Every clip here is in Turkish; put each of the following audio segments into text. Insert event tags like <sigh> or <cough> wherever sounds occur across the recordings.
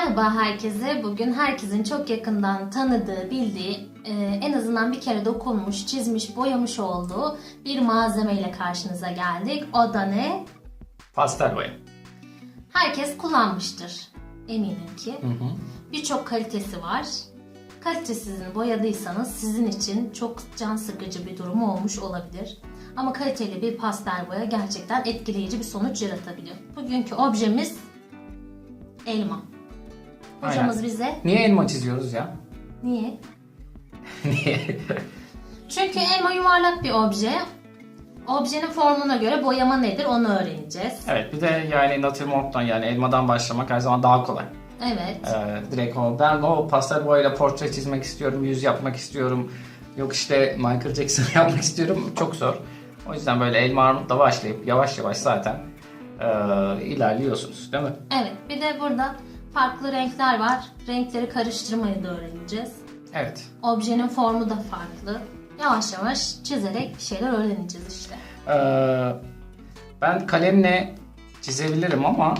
Merhaba herkese. Bugün herkesin çok yakından tanıdığı, bildiği, e, en azından bir kere dokunmuş, çizmiş, boyamış olduğu bir malzemeyle karşınıza geldik. O da ne? Pastel boya. Herkes kullanmıştır. Eminim ki. Birçok kalitesi var. Kalitesizini boyadıysanız sizin için çok can sıkıcı bir durum olmuş olabilir. Ama kaliteli bir pastel boya gerçekten etkileyici bir sonuç yaratabiliyor. Bugünkü objemiz elma. Hocamız Aynen. bize Niye elma çiziyoruz ya? niye? <laughs> Niye? Çünkü elma yuvarlak bir obje. Objenin formuna göre boyama nedir onu öğreneceğiz. evet bir de yani natürmort'tan yani elmadan başlamak her zaman daha kolay. Evet. Ee, direkt o ben o pastel boyayla portre çizmek istiyorum, yüz yapmak istiyorum. Yok işte Michael Jackson <laughs> yapmak istiyorum. Çok zor. O yüzden böyle elma armutla başlayıp yavaş yavaş zaten ee, ilerliyorsunuz değil mi? Evet. Bir de burada farklı renkler var. Renkleri karıştırmayı da öğreneceğiz. Evet. Objenin formu da farklı. Yavaş yavaş çizerek bir şeyler öğreneceğiz işte. Ee, ben kalemle çizebilirim ama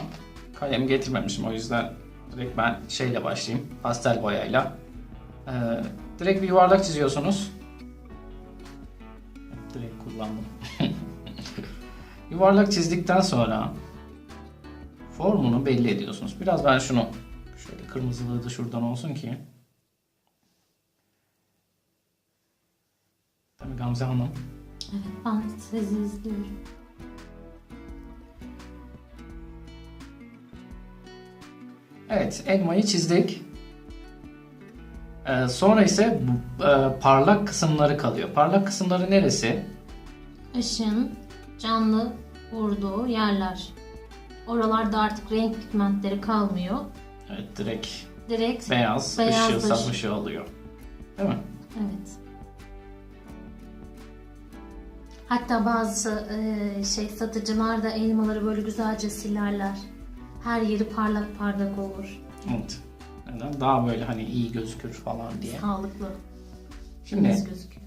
kalem getirmemişim o yüzden direkt ben şeyle başlayayım pastel boyayla. Ee, direkt bir yuvarlak çiziyorsunuz. Direkt kullandım. <laughs> yuvarlak çizdikten sonra formunu belli ediyorsunuz. Biraz ben şunu şöyle kırmızılığı da şuradan olsun ki. Tabii Gamze Hanım. Evet ben sizi izliyorum. Evet, elmayı çizdik. Ee, sonra ise bu, e, parlak kısımları kalıyor. Parlak kısımları neresi? Işın canlı vurduğu yerler. Oralarda artık renk pigmentleri kalmıyor. Evet, direkt Direkt beyaz, Beyaz ışığı, ışığı alıyor. Değil mi? Evet. Hatta bazı e, şey satıcılar da elmaları böyle güzelce silerler. Her yeri parlak parlak olur. Evet. Neden? Daha böyle hani iyi gözükür falan diye. Sağlıklı. Şimdi Temiz gözüküyor.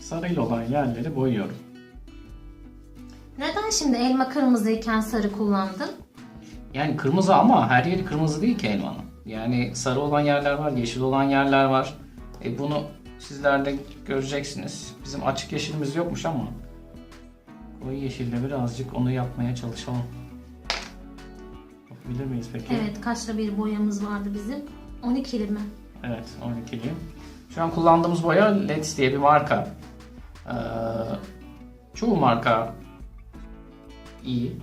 sarıyla olan yerleri boyuyorum. Neden şimdi elma kırmızıyken sarı kullandın? Yani kırmızı ama her yeri kırmızı değil ki elmanın. Yani sarı olan yerler var, yeşil olan yerler var. E bunu sizler de göreceksiniz. Bizim açık yeşilimiz yokmuş ama koyu yeşille birazcık onu yapmaya çalışalım. Yapabilir miyiz peki? Evet kaçta bir boyamız vardı bizim? 12'li mi? Evet, 12'li. Şu an kullandığımız boya Let's diye bir marka. Ee, çoğu marka iyi.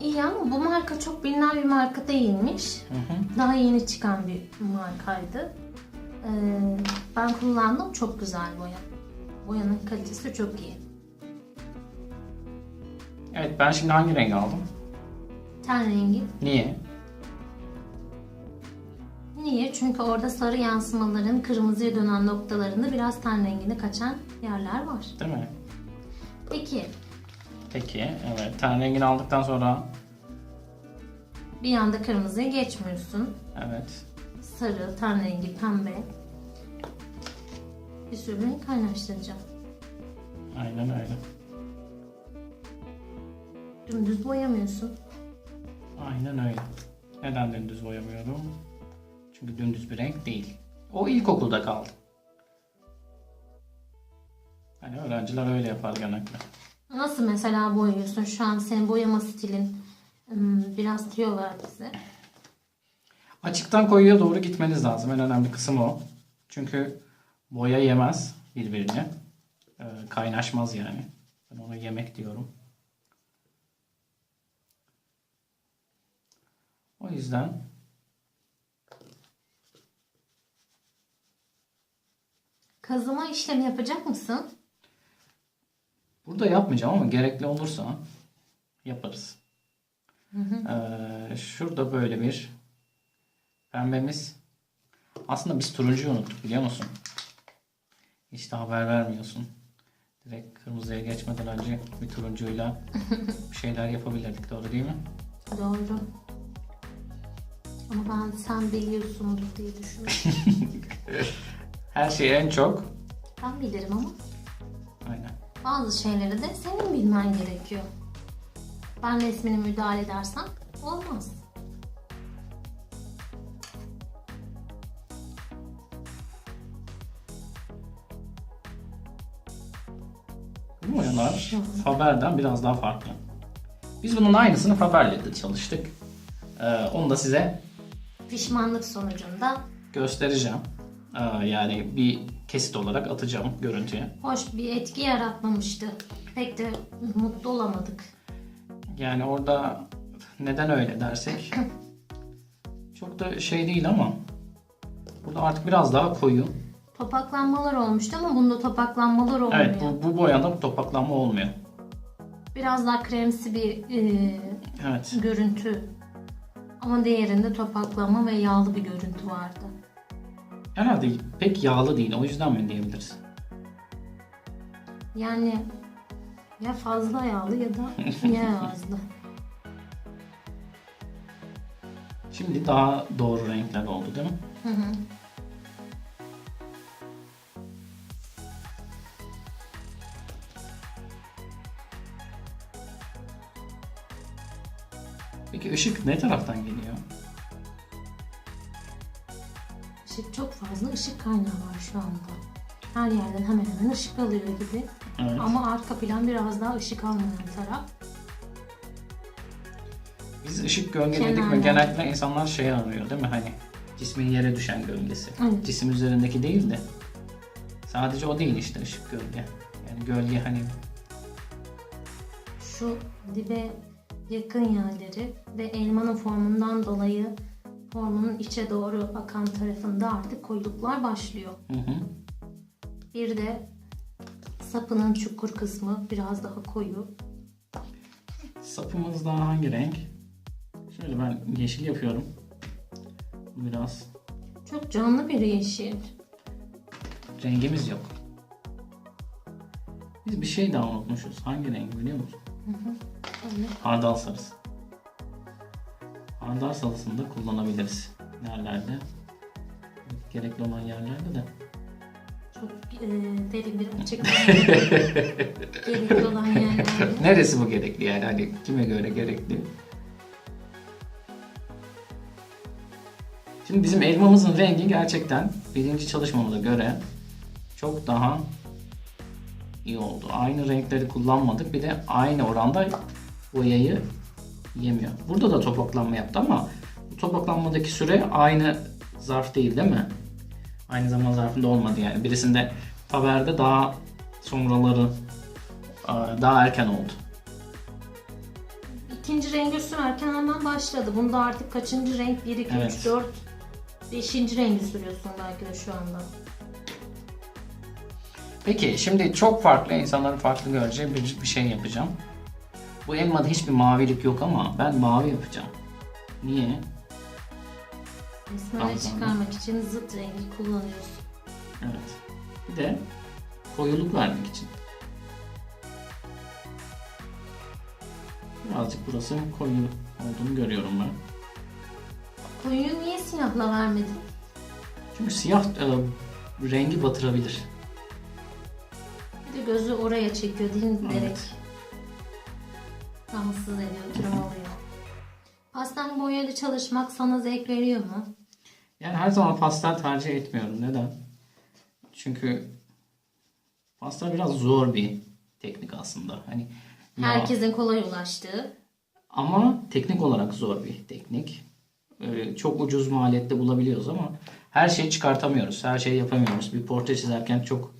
İyi ama bu marka çok bilinen bir marka değilmiş. Hı hı. Daha yeni çıkan bir markaydı. Ee, ben kullandım çok güzel boya. Boyanın kalitesi çok iyi. Evet, ben şimdi hangi rengi aldım? Ten rengi. Niye? Niye? Çünkü orada sarı yansımaların kırmızıya dönen noktalarında biraz ten rengine kaçan yerler var. Değil mi? Peki Peki, evet. Ten rengini aldıktan sonra bir anda kırmızıya geçmiyorsun. evet. Sarı, ten rengi, pembe. Bir sürü renk kaynaştıracağım. Aynen öyle. Dümdüz boyamıyorsun. Aynen öyle. Neden dümdüz boyamıyorum? Çünkü dümdüz bir renk değil. O ilkokulda kaldı. Hani öğrenciler öyle yapar genellikle. Nasıl mesela boyuyorsun? Şu an senin boyama stilin ım, biraz tüyo ver bize. Açıktan koyuya doğru gitmeniz lazım. En önemli kısım o. Çünkü boya yemez birbirini. Ee, kaynaşmaz yani. Ben ona yemek diyorum. O yüzden Kazıma işlemi yapacak mısın? Burada yapmayacağım ama gerekli olursa yaparız. Ee, şurada böyle bir pembemiz. Aslında biz turuncuyu unuttuk biliyor musun? Hiç de haber vermiyorsun. Direkt kırmızıya geçmeden önce bir turuncuyla <laughs> bir şeyler yapabilirdik. Doğru değil mi? Doğru. Ama ben sen biliyorsundur diye düşünüyorum. <laughs> Her şeyi en çok ben bilirim ama. Bazı şeyleri de senin bilmen gerekiyor. Ben resmine müdahale edersem olmaz. Bu boyalar Faber'den biraz daha farklı. Biz bunun aynısını Faber'le de çalıştık. Ee, onu da size Pişmanlık sonucunda göstereceğim. Ee, yani bir kesit olarak atacağım görüntüye. hoş bir etki yaratmamıştı. Pek de mutlu olamadık. Yani orada neden öyle dersek <clears throat> çok da şey değil ama burada artık biraz daha koyu. Topaklanmalar olmuştu ama bunda topaklanmalar olmuyor. Evet bu, bu boyada topaklanma olmuyor. Biraz daha kremsi bir e, Evet. görüntü. Ama diğerinde topaklanma ve yağlı bir görüntü vardı. Herhalde pek yağlı değil o yüzden mi diyebiliriz? Yani ya fazla yağlı ya da ya azdı. Şimdi daha doğru renkler oldu değil mi? Hı hı. Peki ışık ne taraftan geliyor? Fazla ışık kaynağı var şu anda. Her yerden hemen hemen ışık alıyor gibi. Evet. Ama arka plan biraz daha ışık almayan taraf. Biz ışık gölgeledik mi Kenarlar. genellikle insanlar şey arıyor değil mi hani cismin yere düşen gölgesi. Evet. Cisim üzerindeki değil de sadece o değil işte ışık gölge. Yani gölge hani Şu dibe yakın yerleri ve elmanın formundan dolayı formunun içe doğru akan tarafında artık koyuluklar başlıyor. hı hı. Bir de sapının çukur kısmı biraz daha koyu. sapımız daha hangi renk? Şöyle ben yeşil yapıyorum. Biraz Çok canlı bir yeşil. rengimiz yok. Biz bir şey daha unutmuşuz. Hangi renk biliyor musun? Öyle. Hardal sarısı. Hardal sarısını da kullanabiliriz. Yerlerde. Gerekli olan yerlerde de. Çok e, derin bir açık. <laughs> Gerekli olan yerlerde. Neresi bu gerekli yani? Hani kime göre gerekli? Şimdi bizim elmamızın rengi gerçekten birinci çalışmamıza göre çok daha iyi oldu. Aynı renkleri kullanmadık. Bir de aynı oranda boyayı yemiyor. Burada da topaklanma yaptı ama bu topaklanmadaki süre aynı zarf değil değil mi? Aynı zaman zarfında olmadı yani. Birisinde Faber'de daha sonraları e, daha erken oldu. İkinci rengi sürerken hemen başladı. Bunda artık kaçıncı renk? 1, 2, Evet. 3, 4, 5. rengi sürüyorsun belki de şu anda. Peki şimdi çok farklı insanların farklı göreceği bir, bir şey yapacağım. Bu elmada hiçbir mavilik yok ama ben mavi yapacağım. Niye? Tamam. çıkarmak için zıt rengi kullanıyorsun. Evet. Bir de koyuluk vermek için. Birazcık burası koyu olduğunu görüyorum ben. Koyuyu niye siyahla vermedin? Çünkü siyah e, rengi batırabilir. Bir de gözü oraya çekiyor değil mi? Evet. Rahatsız ediyor, tırmalıyor. Pastel boyayla çalışmak sana zevk veriyor mu? Yani her zaman pastel tercih etmiyorum. Neden? Çünkü pastel biraz zor bir teknik aslında. Hani Herkesin kolay ulaştığı. ama teknik olarak zor bir teknik. Ee, çok ucuz maliyette bulabiliyoruz ama her şeyi çıkartamıyoruz. Her şeyi yapamıyoruz. Bir portre çizerken çok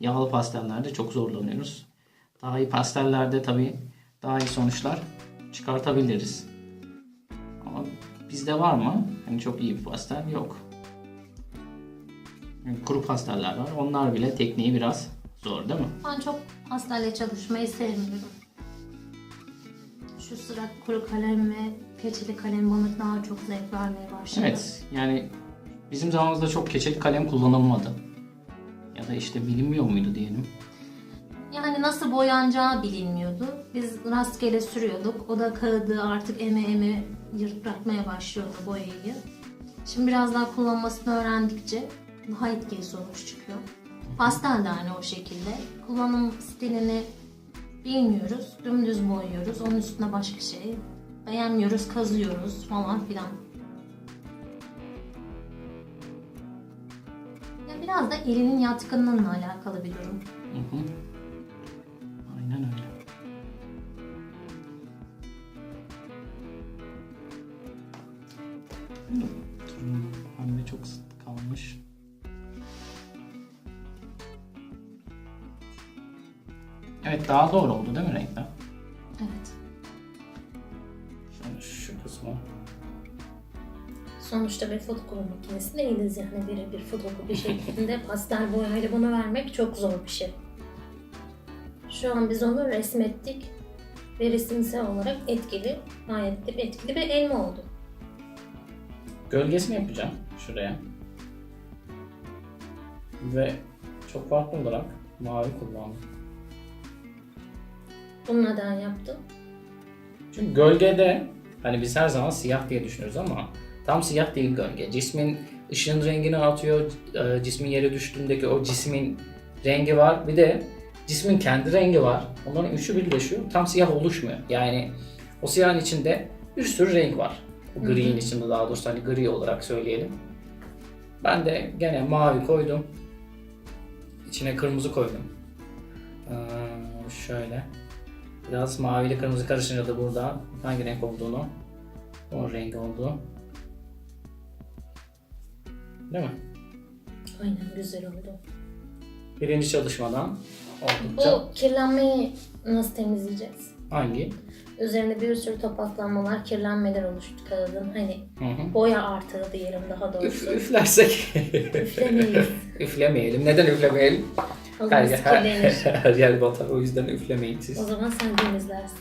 yağlı pastellerde çok zorlanıyoruz. Daha iyi pastellerde tabii daha iyi sonuçlar çıkartabiliriz. Ama bizde var mı? Yani çok iyi bir pastel yok. Yani kuru pasteller var. Onlar bile tekniği biraz zor değil mi? Ben çok pastelle çalışmayı sevmiyorum. Şu sıra kuru kalem ve keçeli kalem bana daha çok zevk vermeye başladı. Evet yani bizim zamanımızda çok keçeli kalem kullanılmadı. Ya da işte bilinmiyor muydu diyelim. Yani nasıl boyanacağı bilinmiyordu. Biz rastgele sürüyorduk. O da kağıdı artık eme eme yırtmaya başlıyordu boyayı. Şimdi biraz daha kullanmasını öğrendikçe daha etkili sonuç çıkıyor. Pastel de aynı o şekilde. Kullanım stilini Bilmiyoruz. Dümdüz boyuyoruz. Onun üstüne başka şey. Beğenmiyoruz, kazıyoruz falan filan. Ya biraz da elinin yatkınlığıyla alakalı bir durum. Hı hı. Aynen öyle. Durum pembe çok sık kalmış. Evet daha doğru oldu değil mi renkler? Evet. Şöyle şu kısmı. Sonuçta bir fotokopi makinesi değiliz yani birebir fotokopi şeklinde pastel boyayla bunu vermek çok zor bir şey. Şu an biz onu resmettik ve resimsel olarak etkili, gayet de etkili bir elma oldu. Gölgesini yapacağım şuraya. Ve çok farklı olarak mavi kullandım. Bunu neden yaptım? Çünkü gölgede hani biz her zaman siyah diye düşünürüz ama tam siyah değil gölge. Cismin ışığın rengini atıyor. e, Cismin yere düştüğündeki o cismin rengi var. Bir de cismin kendi rengi var. Onların üçü birleşiyor. Tam siyah oluşmuyor. Yani o siyahın içinde bir sürü renk var. O gri'nin içinde daha doğrusu hani gri olarak söyleyelim. Ben de gene mavi koydum. İçine kırmızı koydum. Ee, şöyle. Biraz mavi ile kırmızı karışınca da burada hangi renk olduğunu, o renk oldu. Değil mi? Aynen güzel oldu. Birinci çalışmadan oldukça Bu kirlenmeyi nasıl temizleyeceğiz? hangi? Üzerinde bir sürü topaklanmalar, kirlenmeler oluştu kağıdın. Hani Hı hı. boya artığı diyelim daha Üf, doğrusu. üflersek. Üflemeyiz. <laughs> Üflemeyelim. Neden üflemeyelim? O Her, zaman her, <laughs> her yer batar. O yüzden üflemeyin O siz. zaman sen temizlersin.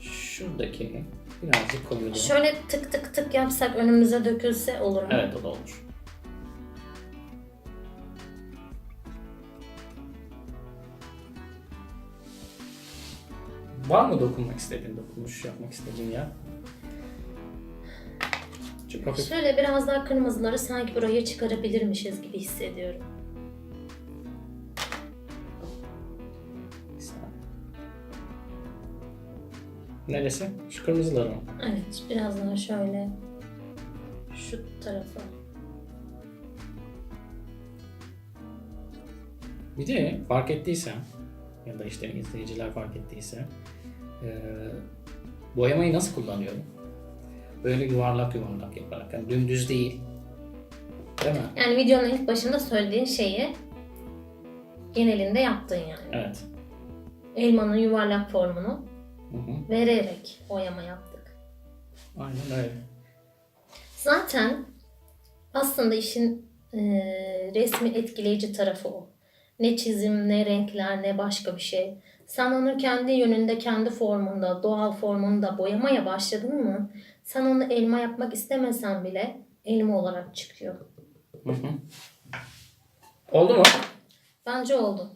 Şuradaki birazcık koyuyorum. Şöyle tık tık tık yapsak önümüze dökülse olur mu? Evet o da olur. Var mı dokunmak istediğin, dokunuş yapmak istediğin ya? Çok hafif. Şöyle biraz daha kırmızıları sanki buraya çıkarabilirmişiz gibi hissediyorum. Neresi? Şu kırmızıları mı? Evet, biraz daha şöyle şu tarafa. Bir de fark ettiysen ya da işte izleyiciler fark ettiyse eee, boyamayı nasıl kullanıyorum? Böyle yuvarlak yuvarlak yaparak. Yani dümdüz değil. Değil mi? Yani videonun ilk başında söylediğin şeyi genelinde yaptın yani. Evet. Elmanın yuvarlak formunu Hı hı. vererek boyama yaptık. Aynen öyle. Zaten aslında işin eee, resmi etkileyici tarafı o. Ne çizim, ne renkler, ne başka bir şey. Sen onu kendi yönünde, kendi formunda, doğal formunda boyamaya başladın mı? Sen onu elma yapmak istemesen bile elma olarak çıkıyor. Hı hı. Oldu mu? Bence oldu.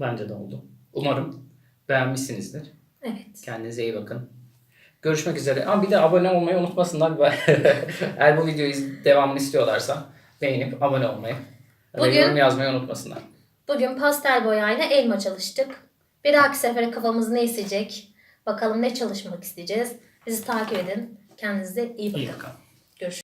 Bence de oldu. Umarım beğenmişsinizdir. Evet. Kendinize iyi bakın. Görüşmek üzere. Ama bir de abone olmayı unutmasınlar. <laughs> Eğer bu videoyu devamını istiyorlarsa beğenip abone olmayı ve Bugün- yorum yazmayı unutmasınlar. Bugün pastel boyayla elma çalıştık. Bir dahaki sefere kafamız ne isteyecek? Bakalım ne çalışmak isteyeceğiz? Bizi takip edin. Kendinize iyi bakın. İyi bakalım.